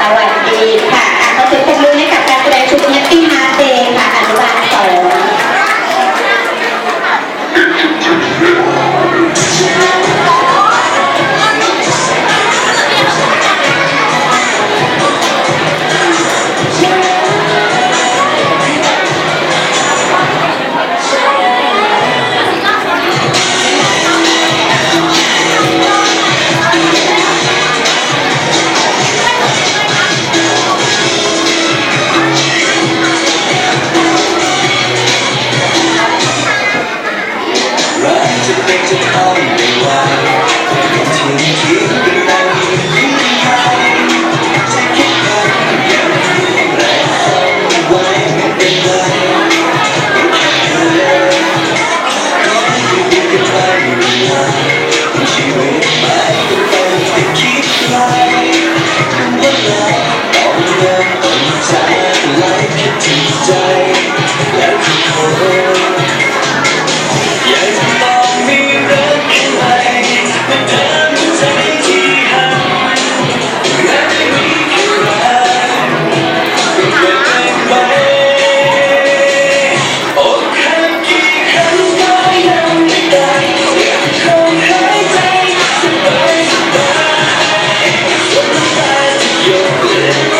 สวัสดีค่ะอะเขาจะเป็นลู yo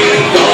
you.